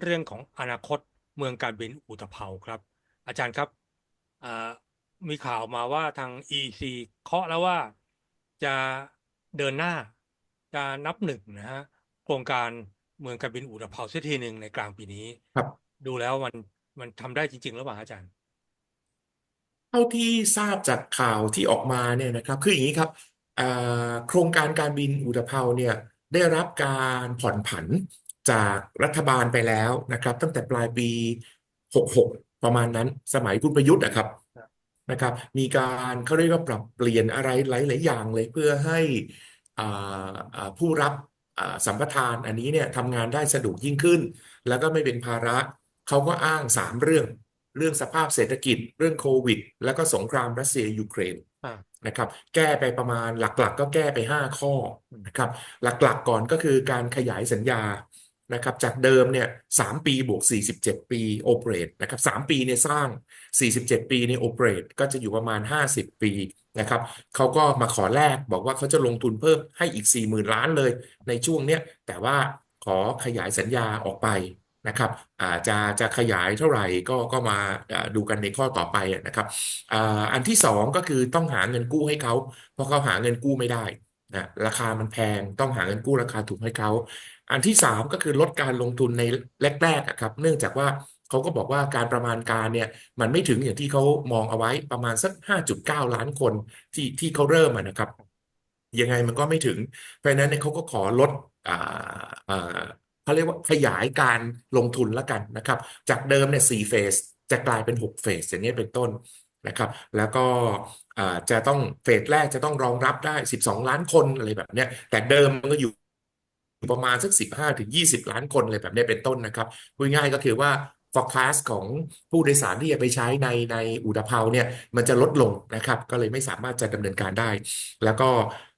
เรื่องของอนาคตเมืองการบินอุตภเปาครับ อาจารย์ครับอ่ามีข่าวมาว่าทาง EC เคาะแล้วว่าจะเดินหน้าจะนับหนึ่งนะฮะโครงการเมืองการบินอุตภเปาเสียทีหนึ่งในกลางปีนี้ครับดูแล้วมันมันทำได้จริง ๆ หรือเปล่าอาจารย์เท่าที่ทราบจากข่าวที่ออกมาเนี่ยนะครับคืออย่างนี้ครับอ่าโครงการการบินอุตภเปาเนี่ยได้รับการผ่อนผัน จากรัฐบาลไปแล้วนะครับ ตั้งแต่ปลายปี 66 ประมาณนั้นสมัยคุณประยุทธ์นะครับครับนะครับ มีการเขาเรียกว่าปรับเปลี่ยนอะไรหลาย ๆ อย่างเลยเพื่อให้อ่าอ่าผู้รับอ่าสัมปทานอันนี้เนี่ยทำงานได้สะดวกยิ่งขึ้น แล้วก็ไม่เป็นภาระเขาก็อ้างสามเรื่อง เรื่องสภาพเศรษฐกิจ เรื่องโควิด แล้วก็สงครามรัสเซียยูเครนอ่านะครับแก้ไปประมาณหลักๆก็แก้ไป 5 ข้อนะครับหลักๆก่อนก็คือการขยายสัญญา นะครับจากเดิมเนี่ย3ปีบวก 47 ปีโอเปรตนะครับ3ปีเนี่ยสร้าง 47 ปีในโอเปรตก็จะอยู่ประมาณ 50 ปีนะครับเขาก็มาขอแลกบอกว่าเขาจะลงทุนเพิ่มให้อีก 40,000 ล้านเลยในช่วงเนี้ยแต่ว่าขอขยายสัญญาออกไปนะครับอาจะจะขยายเท่าไหร่ก็ก็มาดูกันในข้อต่อไปนะครับอ่าอันที่สองก็คือต้องหาเงินกู้ให้เขาเพราะเขาหาเงินกู้ไม่ได้ นะราคามันแพงต้องหาเงินกู้ราคาถูกให้เขา อันที่สามก็คือลดการลงทุนในแรกๆอะครับ เนื่องจากว่าเขาก็บอกว่าการประมาณการเนี่ยมันไม่ถึงอย่างที่เขามองเอาไว้ประมาณสัก 5.9 ล้านคนที่ที่เขาเริ่มนะครับ ยังไงมันก็ไม่ถึง เพราะฉะนั้นเนี่ยเขาก็ขอลดอ่าอ่าเขาเรียกว่าขยายการลงทุนแล้วกันนะครับ จากเดิมเนี่ยสี่เฟสจะกลายเป็น 6 เฟสอย่างนี้เป็นต้น นะครับ แล้วก็จะต้องเฟสแรกจะต้องรองรับได้ 12 ล้านคนอะไรแบบเนี้ยแต่เดิมมันก็อยู่ประมาณสัก 15 ถึง 20 ล้านคนอะไรแบบนี้เป็นต้นนะครับพูดง่ายก็คือว่า forecast ของผู้โดยสารที่จะไปใช้ในในอุตภเปาเนี่ยมันจะลดลงนะครับ ก็เลยไม่สามารถจะดำเนินการได้ แล้วก็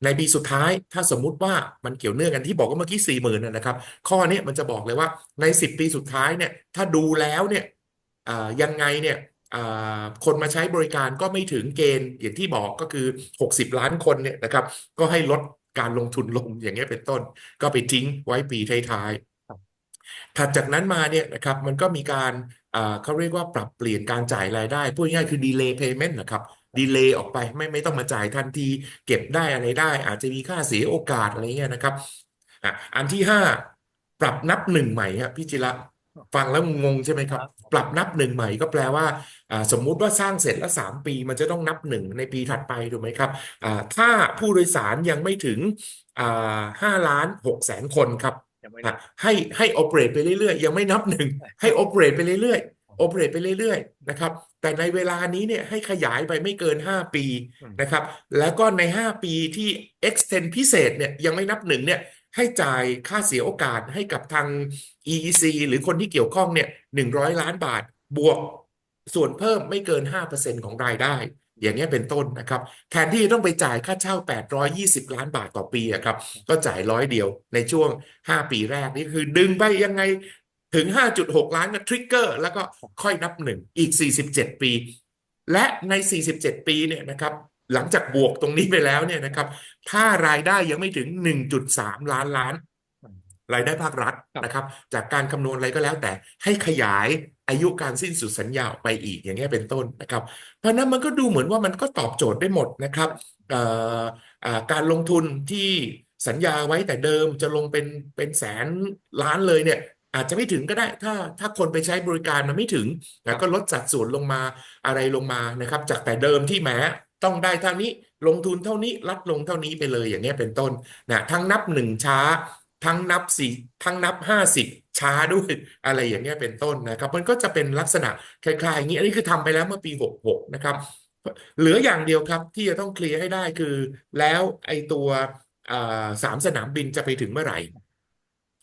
ในปีสุดท้ายถ้าสมมุติว่ามันเกี่ยวเนื่องกันที่บอกว่าเมื่อกี้สี่หมื่นนะครับ ข้อนี้มันจะบอกเลยว่าใน 10 ปีสุดท้ายเนี่ยถ้าดูแล้วเนี่ยยังไงเนี่ย คนมาใช้บริการก็ไม่ถึงเกณฑ์อย่างที่บอกก็คือ 60 ล้านคนเนี่ยนะครับ ก็ให้ลดการลงทุนลงอย่างเงี้ยเป็นต้น ก็ไปทิ้งไว้ปีท้ายๆถัดจากนั้นมาเนี่ยนะครับมันก็มีการอ่าเขาเรียกว่าปรับเปลี่ยนการจ่ายรายได้พูดง่ายๆคือ delay payment นะครับ delay ออกไปไม่ไม่ต้องมาจ่ายทันที เก็บได้อะไรได้ อาจจะมีค่าเสียโอกาสอะไรเงี้ยนะครับอะอันที่ห้าปรับนับหนึ่งใหม่ครับพี่จิระ ฟังแล้วงงใช่ไหมครับครับ ปรับนับหนึ่งใหม่ก็แปลว่าอ่าสมมุติว่าสร้างเสร็จแล้วสามปี มันจะต้องนับหนึ่งในปีถัดไปถูกไหมครับอ่าถ้าผู้โดยสารยังไม่ถึงอ่าห้าล้านหกแสนคนครับยังไม่อะนับให้ให้โอเปเรตไปเรื่อยๆ ยังไม่นับหนึ่งให้โอเปเรตไปเรื่อยๆโอเปเรตไปเรื่อยๆนะครับแต่ในเวลานี้เนี่ยให้ขยายไปไม่เกิน 5 ปีอืมนะครับแล้วก็ใน 5 ปีที่ extend พิเศษเนี่ยยังไม่นับหนึ่งเนี่ย ให้จ่ายค่าเสียโอกาสให้กับทาง EEC หรือคนที่เกี่ยวข้องเนี่ย100ล้านบาท บวกส่วนเพิ่มไม่เกิน 5%ของรายได้ อย่างเงี้เป็นต้นนะครับ แทนที่จะต้องไปจ่ายค่าเช่า 820 ล้านบาทต่อปีอะครับ ก็จ่ายร้อยเดียวในช่วง 5 ปีแรกนี่คือดึงไปยังไงถึง 5.6 ล้านก็ทริกเกอร์แล้วก็ค่อยนับหนึ่งอีก 47 ปี และใน 47 ปีเนี่ยนะครับ หลังจากบวกตรงนี้ไปแล้วเนี่ยนะครับ ถ้ารายได้ยังไม่ถึง 1.3 ล้านล้าน รายได้ภาครัฐครับนะครับ จากการคำนวณอะไรก็แล้วแต่ให้ขยายอายุการสิ้นสุดสัญญาออกไปอีกอย่างเงี้ยเป็นต้นนะครับ เพราะฉะนั้นมันก็ดูเหมือนว่ามันก็ตอบโจทย์ได้หมดนะครับเอ่ออ่าการลงทุนที่สัญญาไว้แต่เดิมจะลงเป็นเป็นแสนล้านเลยเนี่ยอาจจะไม่ถึงก็ได้ถ้าถ้าคนไปใช้บริการมันไม่ถึงนะก็ลดสัดส่วนลงมาอะไรลงมานะครับ จากแต่เดิมที่แหม ต้องได้เท่านี้ลงทุนเท่านี้รัดลงเท่านี้ไปเลยอย่างเงี้ยเป็นต้นนะทั้งนับหนึ่งช้า ทั้งนับสี่ทั้งนับห้าสิบช้าด้วยอะไรอย่างเงี้ยเป็นต้นนะครับมันก็จะเป็นลักษณะคล้ายๆอย่างนี้ อันนี้คือทำไปแล้วเมื่อปีหกหกนะครับ เหลืออย่างเดียวครับที่จะต้องเคลียร์ให้ได้คือ แล้วไอ้ตัวอ่าสามสนามบินจะไปถึงเมื่อไหร่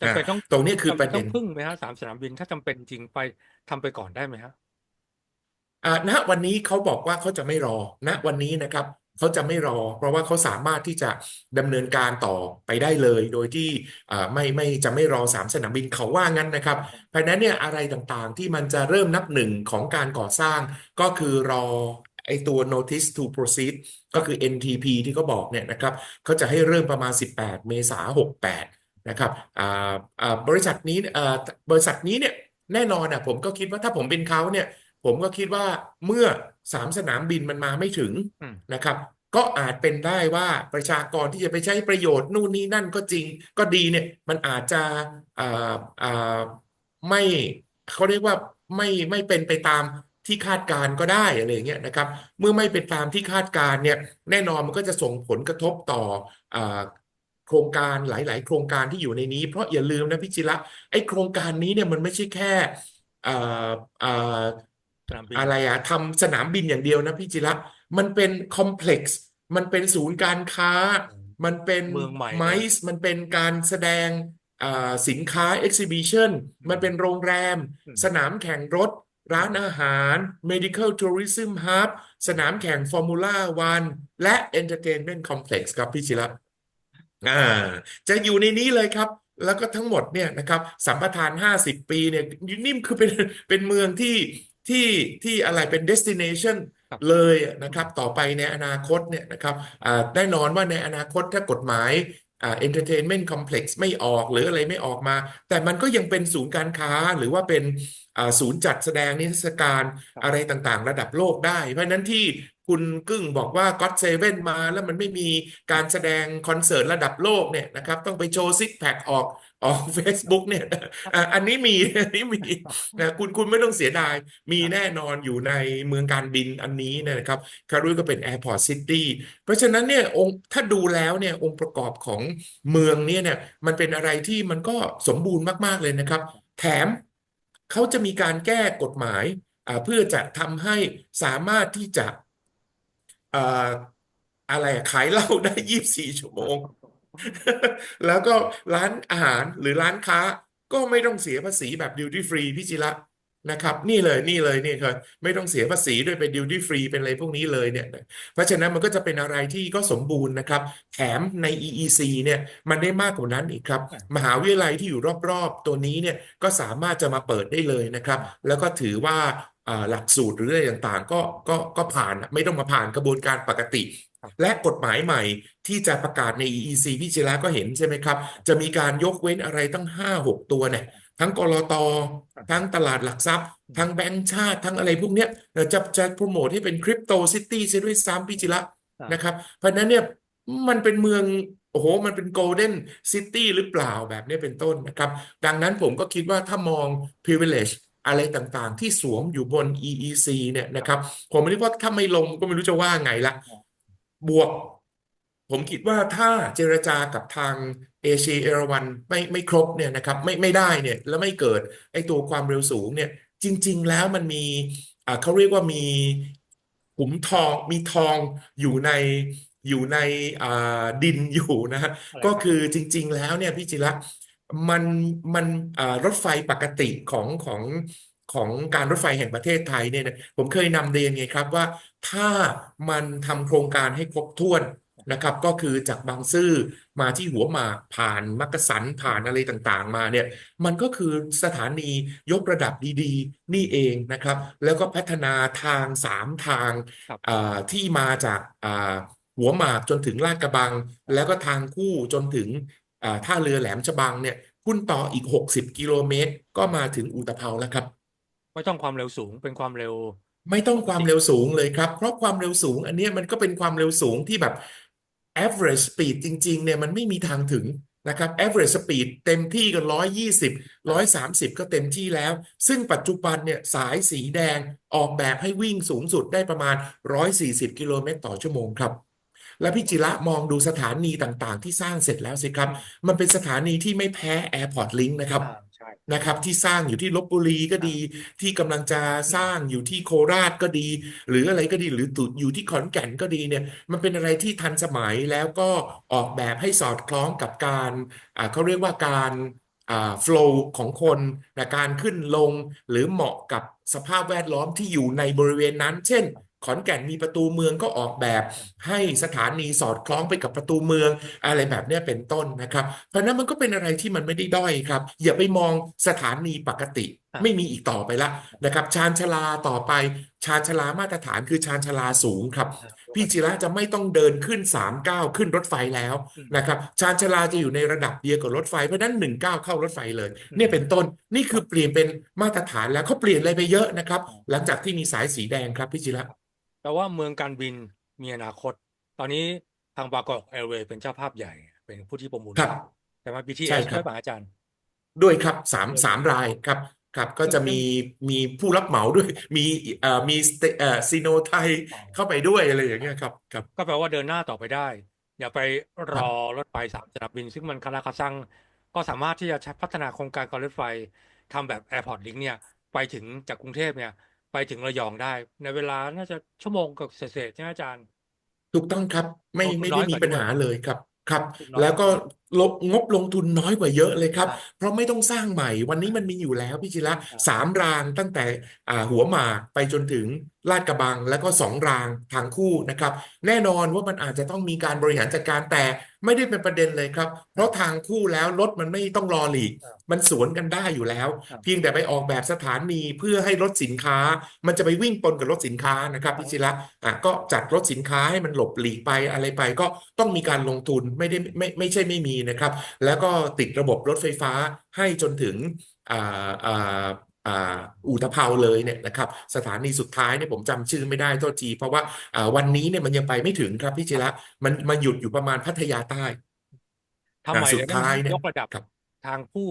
จำเป็นต้องตรงนี้คือจำปเป็นระต้เด็อนงพึ่งไหมฮะสามสนามบินถ้าจำเป็นจริงไปทำไปก่อนได้ไหมฮะอ่า ณวันนี้เขาบอกว่าเขาจะไม่รอ ณวันนี้นะครับเขาจะไม่รอ เพราะว่าเขาสามารถที่จะดำเนินการต่อไปได้เลย โดยที่ไม่ไม่จะไม่รอสามสนามบินเขาว่างั้นนะครับเพราะนั้นเนี่ยอะไรต่างๆที่มันจะเริ่มนับหนึ่งของการก่อสร้างก็คือรอไอตัว notice to proceed ก็คือ NTP ที่เขาบอกเนี่ยนะครับเขาจะให้เริ่มประมาณ 18 เมษายน68 นะครับบริษัทนี้บริษัทนี้เนี่ยแน่นอนอะผมก็คิดว่าถ้าผมเป็นเขาเนี่ย ผมก็คิดว่าเมื่อสามสนามบินมันมาไม่ถึงอืมนะครับ ก็อาจเป็นได้ว่าประชากรที่จะไปใช้ประโยชน์นู่นนี่นั่นก็จริง ก็ดีเนี่ยมันอาจจะอ่าอ่าไม่เขาเรียกว่าไม่ไม่เป็นไปตามที่คาดการณ์ก็ได้อะไรอย่างเงี้ยนะครับ เมื่อไม่เป็นตามที่คาดการณ์เนี่ยแน่นอนมันก็จะส่งผลกระทบต่ออ่าโครงการหลาย ๆ โครงการที่อยู่ในนี้ เพราะอย่าลืมนะพี่จิระไอ้โครงการนี้เนี่ยมันไม่ใช่แค่อ่าอ่า สนามบินอะไรอะทำสนามบินอย่างเดียวนะพี่จิระมันเป็นคอมเพล็กซ์มันเป็นศูนย์การค้า มันเป็นเมืองใหม่ไมซ์มันเป็นการแสดงอ่าสินค้า exhibition มันเป็นโรงแรม อืม สนามแข่งรถ ร้านอาหาร medical tourism hub สนามแข่งฟอร์มูล่าวันและ entertainment complex ครับพี่จิระอ่า จะอยู่ในนี้เลยครับ แล้วก็ทั้งหมดเนี่ยนะครับสัมปทาน 50 ปีเนี่ยนี่มคือเป็นเป็นเมืองที่ ที่ที่อะไรเป็น destination ครับเลยนะครับต่อไปในอนาคตเนี่ยนะครับอ่าแน่นอนว่าในอนาคตถ้ากฎหมายอ่า entertainment complex ไม่ออกหรืออะไรไม่ออกมา แต่มันก็ยังเป็นศูนย์การค้าหรือว่าเป็นอ่าศูนย์จัดแสดงนิทรรศการครับ อะไรต่างๆ ระดับโลกได้ เพราะฉะนั้นที่คุณกึ้งบอกว่า God Seven มาแล้วมันไม่มีการแสดงคอนเสิร์ตระดับโลกเนี่ยนะครับต้องไปโชว์ซิกแพคออก ออก Facebook เนี่ยอะอันนี้มีอันนี้มีนะคุณคุณไม่ต้องเสียดาย มีแน่นอนอยู่ในเมืองการบินอันนี้เนยนะครับคารุยก็เป็น Airport City เพราะฉะนั้นเนี่ยองค์ถ้าดูแล้วเนี่ยองค์ประกอบของเมืองเนี่ยเนี่ยมันเป็นอะไรที่มันก็สมบูรณ์มากๆเลยนะครับ แถมเขาจะมีการแก้กฎหมายอ่าเพื่อจะทำให้สามารถที่จะอ่าอะไรอะขายเหล้าได้24ชั่วโมง แล้วก็ร้านอาหารหรือร้านค้าก็ไม่ต้องเสียภาษีแบบดิวตี้ฟรีพี่จิระนะครับนี่เลยนี่เลยนี่คือไม่ต้องเสียภาษีด้วยเป็นดิวตี้ฟรีเป็นอะไรพวกนี้เลยเนี่ยเพราะฉะนั้นมันก็จะเป็นอะไรที่ก็สมบูรณ์นะครับแถมใน EEC เนี่ยมันได้มากกว่านั้นอีกครับ มหาวิทยาลัยที่อยู่รอบๆ ตัวนี้เนี่ยก็สามารถจะมาเปิดได้เลยนะครับ แล้วก็ถือว่าอ่าหลักสูตรหรืออะไรต่างๆ ก็ก็ก็ผ่านไม่ต้องมาผ่านกระบวนการปกติ และกฎหมายใหม่ที่จะประกาศใน EEC พี่จิระก็เห็นใช่ไหมครับ จะมีการยกเว้นอะไรตั้ง 5-6 ตัวเนี่ยทั้งกลตทั้งตลาดหลักทรัพย์ ทั้งแบงก์ชาติ ทั้งอะไรพวกเนี้ยเอ่อจะจะโปรโมทให้เป็นคริปโตซิตี้ซะด้วยซ้ำพี่จิระครับนะครับ เพราะฉะนั้นเนี่ยมันเป็นเมืองโอ้โห มันเป็นโกลเด้นซิตี้หรือเปล่าแบบนี้เป็นต้นนะครับ ดังนั้นผมก็คิดว่าถ้ามอง privilege อะไรต่างๆ ที่สวมอยู่บน EEC เนี่ยนะครับ ผมไม่รู้ว่าถ้าไม่ลงก็ไม่รู้จะว่าไงละ บวก ผมคิดว่าถ้าเจรจากับทางเอเชียเอราวันไม่ไม่ครบเนี่ยนะครับไม่ไม่ได้เนี่ยแล้วไม่เกิดไอ้ตัวความเร็วสูงเนี่ยจริง ๆ แล้วมันมีอ่าเขาเรียกว่ามีขุมทองมีทองอยู่ในอยู่ในอ่าดินอยู่นะฮะอะไรก็ครับคือจริง ๆ แล้วเนี่ยพี่จิระมันมันอ่ารถไฟปกติของของ ของการรถไฟแห่งประเทศไทยเนี่ยนะผมเคยนำเรียนไงครับว่าถ้ามันทำโครงการให้ครบถ้วนนะครับก็คือจากบางซื่อมาที่หัวหมากผ่านมักกะสันผ่านอะไรต่างๆ มาเนี่ยมันก็คือสถานียกระดับดีๆ นี่เองนะครับ แล้วก็พัฒนาทางสามทางครับอ่าที่มาจากอ่าหัวหมากจนถึงลาดกระบัง แล้วก็ทางคู่จนถึงอ่าท่าเรือแหลมฉบังเนี่ยคุณต่ออีก 60 กิโลเมตร ก็มาถึงอุตภเปาแล้วครับ ไม่ต้องความเร็วสูงเป็นความเร็ว ไม่ต้องความเร็วสูงเลยครับ เพราะความเร็วสูง อันเนี้ยมันก็เป็นความเร็วสูงที่แบบ average speed จริง ๆ เนี่ยมันไม่มีทางถึงนะครับ average speed เต็มที่ก็ร้อยยี่สิบร้อยสามสิบก็เต็มที่แล้ว ซึ่งปัจจุบันเนี่ยสายสีแดงออกแบบให้วิ่งสูงสุดได้ประมาณ140กิโลเมตรต่อชั่วโมงครับ และพี่จิระมองดูสถานีต่างๆ ที่สร้างเสร็จแล้วสิครับ มันเป็นสถานีที่ไม่แพ้ Airport Link นะครับ นะครับ ที่สร้างอยู่ที่ลพบุรีก็ดี ที่กำลังจะสร้างอยู่ที่โคราชก็ดี หรืออะไรก็ดีหรือตุอยู่ที่ขอนแก่นก็ดีเนี่ย มันเป็นอะไรที่ทันสมัยแล้วก็ออกแบบให้สอดคล้องกับการอ่าเขาเรียกว่าการอ่า flow ของคนนะการขึ้นลงหรือเหมาะกับสภาพแวดล้อมที่อยู่ในบริเวณนั้น เช่น ขอนแก่นมีประตูเมืองก็ออกแบบให้สถานีสอดคล้องไปกับประตูเมือง อะไรแบบเนี้ยเป็นต้นนะครับ เพราะฉะนั้นมันก็เป็นอะไรที่มันไม่ได้ด้อยครับ อย่าไปมองสถานีปกติอ่าไม่มีอีกต่อไปละนะครับชานชาลาต่อไปชานชาลามาตรฐานคือชานชาลาสูงครับอ่าพี่จิระจะไม่ต้องเดินขึ้นสามก้าวขึ้นรถไฟแล้วอืมนะครับชานชาลาจะอยู่ในระดับเดียวกับรถไฟเพราะฉะนั้นหนึ่งก้าวเข้ารถไฟเลยอืมเนี่ยเป็นต้นนี่คือเปลี่ยนเป็นมาตรฐานแล้วเขาเปลี่ยนอะไรไปเยอะนะครับอ๋อหลังจากที่มีสายสีแดงครับพี่จิระ แปลว่าเมืองการบินมีอนาคต ตอนนี้ทางบางกอกแอร์เวย์เป็นเจ้าภาพใหญ่ เป็นผู้ที่ประมูลครับ แต่ว่าใช่ BTS ครับ ด้วยป่ะอาจารย์ ด้วยครับสามด้วยสามรายครับครับก็ซึ่งจะซึ่งมีมีผู้รับเหมาด้วย มีเอ่อมีสเตเอ่อซีโนไทยอ๋อเข้าไปด้วยอะไรอย่างเงี้ยครับครับ ก็แปลว่าเดินหน้าต่อไปได้ อย่าไปรครับอรถไฟสามสนามบิน ซึ่งมันคาราคาซัง ก็สามารถที่จะใช้พัฒนาโครงการการรถไฟทำแบบ Airport Link เนี่ย ไปถึงจากกรุงเทพเนี่ย ไปถึงระยองได้ ในเวลาน่าจะชั่วโมงกับเศษๆใช่ไหมอาจารย์ ถูกต้องครับ ไม่ลงทุนไม่น้ได้อยกมีว่าปัญด้วยหาเลยครับ ครับลงทุนน้อยแล้วกก็ว่า ลบงบลงทุนน้อยกว่าเยอะเลยครับอ่าเพราะไม่ต้องสร้างใหม่วันนี้มันมีอยู่แล้วพี่จิระอ่าสามรางตั้งแต่อ่าหัวหมากไปจนถึงลาดกระบังแล้วก็สองรางทางคู่นะครับ แน่นอนว่ามันอาจจะต้องมีการบริหารจัดการแต่ไม่ได้เป็นประเด็นเลยครับ เพราะทางคู่แล้วรถมันไม่ต้องรอหลีกครับมันสวนกันได้อยู่แล้วครับเพียงแต่ไปออกแบบสถานีเพื่อให้รถสินค้า มันจะไปวิ่งปนกับรถสินค้านะครับพี่จิระอะก็จัดรถสินค้าให้มันหลบหลีกไปอะไรไปก็ต้องมีการลงทุนไม่ได้ไม่ไม่ใช่ไม่มีนะครับ แล้วก็ติดระบบรถไฟฟ้าให้จนถึงอ่าอ่าอ่าอู่ตะเภาเลยเนี่ยนะครับสถานีสุดท้ายเนี่ยผมจำชื่อไม่ได้โทษทีเพราะว่าอ่าวันนี้เนี่ยมันยังไปไม่ถึงครับพี่จิระมันมาหยุดอยู่ประมาณพัทยาใต้ทำใหม่อ่าสุดเลยได้ไหมท้ายเนี่ยยกระดับครับทางผู้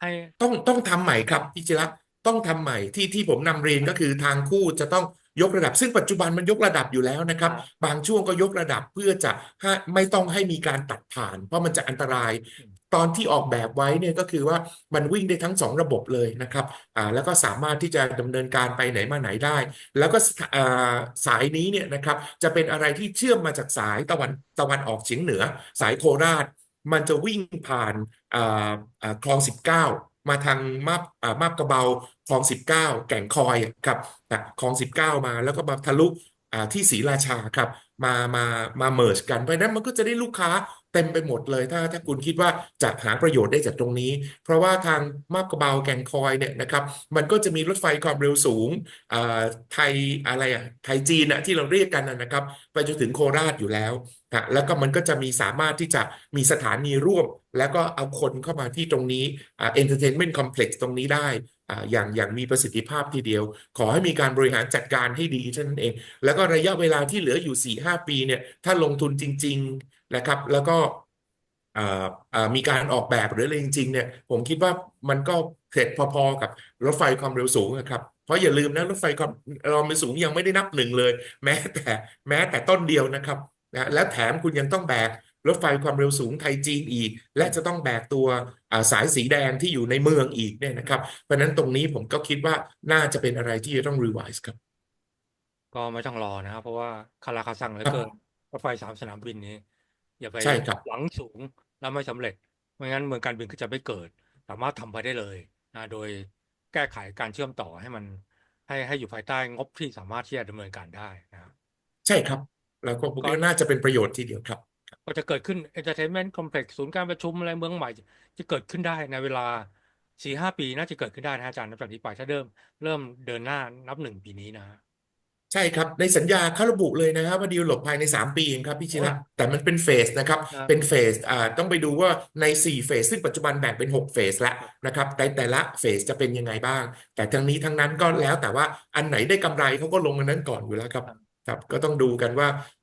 ให้ต้องต้องทำใหม่ครับพี่จิระต้องทำใหม่ที่ที่ผมนำเรียนก็คือทางคู่จะต้อง ยกระดับซึ่งปัจจุบันมันยกระดับอยู่แล้วนะครับครับ บางช่วงก็ยกระดับเพื่อจะให้ไม่ต้องให้มีการตัดผ่าน เพราะมันจะอันตรายอืมตอนที่ออกแบบไว้เนี่ยก็คือว่ามันวิ่งได้ทั้งสองระบบเลยนะครับอ่าแล้วก็สามารถที่จะดำเนินการไปไหนมาไหนได้ แล้วก็สถอ่าสายนี้เนี่ยนะครับจะเป็นอะไรที่เชื่อมมาจากสายตะวันตะวันออกเฉียงเหนือ สายโคราช มันจะวิ่งผ่านอ่าอ่าคลอง 19 มาทางมาบอ่ามาบกระเบาคลอง19แก่งคอยครับอะคลอง19มาแล้วก็มาทะลุอ่าที่ศรีราชาครับ มามามาเมิร์จกันเพราะฉะนั้นมันก็จะได้ลูกค้า เต็มไปหมดเลยถ้าถ้าคุณคิดว่าจะหาประโยชน์ได้จากตรงนี้ เพราะว่าทางมาบกระเบาแก่งคอยเนี่ยนะครับมันก็จะมีรถไฟความเร็วสูงอ่าไทยอะไรอะไทยจีนอะที่เราเรียกกันนะครับ ไปจนถึงโคราชอยู่แล้วนะแล้วก็มันก็จะมีสามารถที่จะมีสถานีร่วม แล้วก็เอาคนเข้ามาที่ตรงนี้อ่า entertainment complex ตรงนี้ได้ อย่างอย่างมีประสิทธิภาพทีเดียว ขอให้มีการบริหารจัดการให้ดีเท่านั้นเอง แล้วก็ระยะเวลาที่เหลืออยู่ 4-5 ปีเนี่ยถ้าลงทุนจริง ๆนะครับ แล้วก็มีการออกแบบหรืออะไรจริงๆเนี่ยผมคิดว่ามันก็เสร็จพอๆกับรถไฟความเร็วสูงนะครับเพราะอย่าลืมนะรถไฟความเร็วสูงยังไม่ได้นับหนึ่งเลย แม้แต่แม้แต่ต้นเดียวนะครับนะและแถมคุณยังต้องแบก รถไฟความเร็วสูงไทยจีนอีก และจะต้องแบกตัวอ่าสายสีแดงที่อยู่ในเมืองอีกเนี่ยนะครับ เพราะฉะนั้นตรงนี้ผมก็คิดว่าน่าจะเป็นอะไรที่จะต้อง revise ครับ ก็ไม่ต้องรอนะครับ เพราะว่าคาราคาซังเหลือครับเกินรถไฟสามสนามบินนี้ อย่าไปใช่ครับหวังสูงแล้วไม่สำเร็จไม่งั้นเมืองการบินก็จะไม่เกิด สามารถทำไปได้เลยนะโดยแก้ไขการเชื่อมต่อให้มันให้ให้อยู่ภายใต้งบที่สามารถที่จะดำเนินการได้นะครับใช่ครับ แล้วก็ผมก็คิดว่าน่าจะเป็นประโยชน์ทีเดียวครับ ก็จะเกิดขึ้น entertainment complex ศูนย์การประชุมอะไรเมืองใหม่ จะเกิดขึ้นได้ในเวลาสี่ห้าปีน่าจะเกิดขึ้นได้นะอาจารย์นับจากนี้ไปถ้าเริ่มเริ่มเดินหน้านับหนึ่งปีนี้นะฮะใช่ครับในสัญญาเขาระบุเลยนะครับว่าดีลลบภายใน 3 ปีเองครับพี่ชิระโอ้แต่มันเป็นเฟสนะครับครับเป็นเฟสอ่าต้องไปดูว่าใน 4 เฟส ซึ่งปัจจุบันแบ่งเป็น 6 เฟสแล้วนะครับแต่แต่ละเฟสจะเป็นยังไงบ้าง แต่ทั้งนี้ทั้งนั้นก็แล้วแต่ว่าอันไหนได้กำไรเขาก็ลงอันนั้นก่อนอยู่แล้วครับครับครับก็ต้องดูกันว่าอ่าบัตรอ่า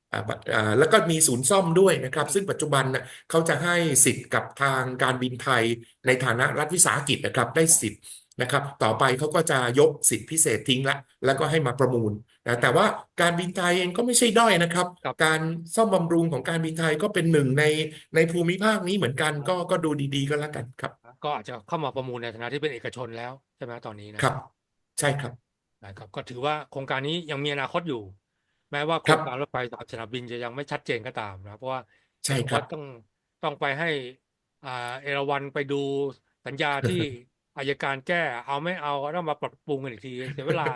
แล้วก็มีศูนย์ซ่อมด้วยนะครับ ซึ่งปัจจุบันน่ะเขาจะให้สิทธิ์กับทางการบินไทยในฐานะรัฐวิสาหกิจนะครับได้สิทธิ์นะครับ ต่อไปเขาก็จะยกสิทธิพิเศษทิ้งละ แล้วก็ให้มาประมูลนะแต่ว่าการบินไทยเองก็ไม่ใช่ด้อยนะครับครับ การซ่อมบำรุงของการบินไทยก็เป็นหนึ่งในในภูมิภาคนี้เหมือนกันก็ก็ดูดีๆก็แล้วกันครับ ก็อาจจะเข้ามาประมูลในฐานะที่เป็นเอกชนแล้วใช่ไหมตอนนี้นะครับ ใช่ครับนะครับก็ถือว่าโครงการนี้ยังมีอนาคตอยู่ แม้ว่าโคครัรงบการรถไฟสามสนามบินจะยังไม่ชัดเจนก็ตามนะเพราะว่าใช่เห็นครับว่าต้องต้องไปให้อ่าเอราวัณไปดูสัญญาที่อายการแก้เอาไม่เอาก็ต้องมาปรับปรุงกันอีกทีเสียเวลา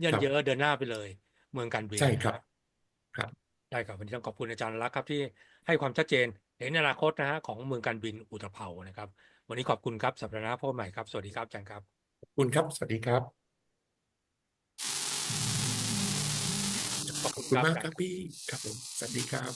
เยินครับเยอะเดินหน้าไปเลย เมืองการบินใช่ครับนะครับ ครับได้ครับวันนี้ต้องขอบคุณอาจารย์ลักษณ์ครับที่ให้ความชัดเจนเห็นอนาคตนะฮะของเมืองการบินอุตภเปานะครับ วันนี้ขอบคุณครับสัปดาห์หน้าพบกันใหม่ครับ สวัสดีครับอาจารย์ครับคุณครับ สวัสดีครับ ขอบขคุอบณคุณครับมากอาจารย์ครับพี่ครับผมสวัสดีครับ